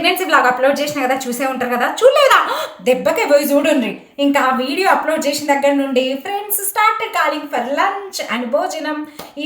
Pregnancy blog upload చేసిన కదా చూసే ఉంటారు కదా. చూడలేదా? దెబ్బకే పోయి చూడండి ఇంకా ఆ వీడియో అప్లోడ్ చేసిన దగ్గర నుండి friends start calling for lunch and భోజనం.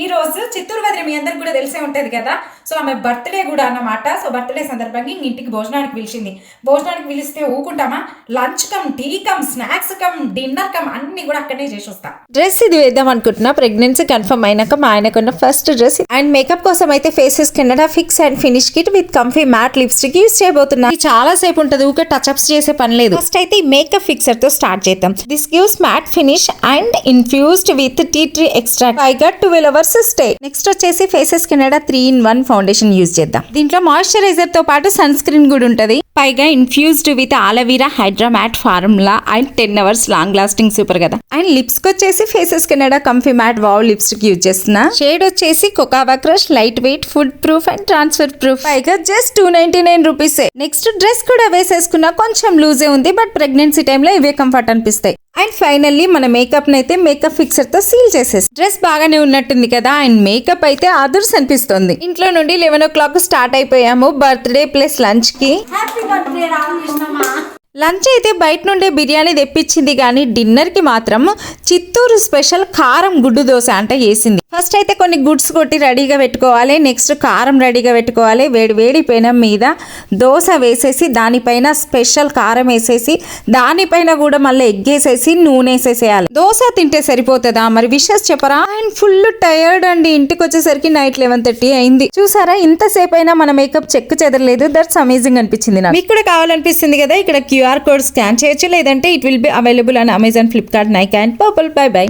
ఈ రోజు చిత్తూరు వదిలి మీ అందరికి కూడా తెలిసే ఉంటుంది కదా. సో ఆమె బర్త్డే కూడా అన్నమాట. సో బర్త్డే సందర్భంగా ఇంక ఇంటికి భోజనానికి పిలిచింది. భోజనానికి పిలిస్తే ఊకుంటామా? Lunch cum tea cum snacks cum dinner cum అన్ని కూడా అక్కడనే చేసి వస్తా. డ్రెస్ ఇది వేద్దాం అనుకుంటున్నా. ప్రెగ్నెన్సీ కన్ఫర్మ్ అయినాక మా ఆయనకున్న ఫస్ట్ డ్రెస్ అండ్ మేకప్ కోసం అయితే Faces Canada fix and finish kit with comfy matte lipstick use చేయబోతున్నా. ఇది చాలా సేపు ఉంటుంది ఊకే టచ్ అప్స్ చేసే పని లేదు. ఫస్ట్ అయితే ఈ మేకప్ ఫిక్సర్తో స్టార్ట్ చేద్దాం. This gives matte finish and infused with tea tree extra I got twelve hours stay next వచ్చేసి Faces Canada three in one foundation use చేద్దాం. దీంట్లో మాయిశ్చరైజర్తో పాటు సన్ స్క్రీన్ కూడా ఉంటది. పైగా infused with aloe vera hydra matte formula and ten hours long lasting super కదా. And లిప్స్కి వచ్చేసి Faces Canada comfy matte wow lipstick use చేస్తున్నా. షేడ్ వచ్చేసి కొకావా crush light weight food proof and transfer proof పైగా just two ninety nine rupees next dress కూడా వేసేసుకున్నా కొంచెం లూజే ఉంది బట్ ప్రెగ్నెన్సీ టైంలో ఇవే కంఫర్ట్ అనిపిస్తాయి. అండ్ ఫైనల్లీ మన మేకప్ అయితే మేకప్ ఫిక్సర్తో సీల్ చేసేసి. డ్రెస్ బాగానే ఉన్నట్టుంది కదా అండ్ మేకప్ అయితే అదుర్స్ అనిపిస్తుంది. ఇంట్లో నుండి లెవెన్ ఓ క్లాక్ స్టార్ట్ అయిపోయాము బర్త్డే ప్లస్ లంచ్కి. హ్యాపీ బర్త్డే లంచ్ అయితే బయట నుండే బిర్యానీ తెప్పించింది కానీ డిన్నర్కి మాత్రం చిత్తూరు స్పెషల్ కారం గుడ్డు దోశ అంటే వేసింది ఫస్ట్ అయితే కొన్ని గుడ్స్ కొట్టి రెడీగా పెట్టుకోవాలి నెక్స్ట్ కారం రెడీగా పెట్టుకోవాలి. వేడి వేడి పెనం మీద దోశ వేసేసి దానిపైన స్పెషల్ కారం వేసేసి దానిపైన కూడా మళ్ళీ ఎగ్ వేసేసి నూనె వేసేసేయాలి. దోశ తింటే సరిపోతుందా? మరి విషెస్ చెప్పరా? అండ్ ఫుల్ టైర్డ్ అండి. ఇంటికి వచ్చేసరికి నైట్ లెవెన్ థర్టీ అయింది. చూసారా? ఇంతసేపు అయినా మన మేకప్ చెక్ చెదరలేదు. దట్స్ అమేజింగ్ అనిపించింది నాకు. మీకు కూడా కావాలనిపిస్తుంది కదా? ఇక్కడ క్యూ క్యూఆర్ కోడ్ స్కాన్ చేయొచ్చు లేదంటే it will be available on Amazon Flipkart Nykaa and Purplle bye bye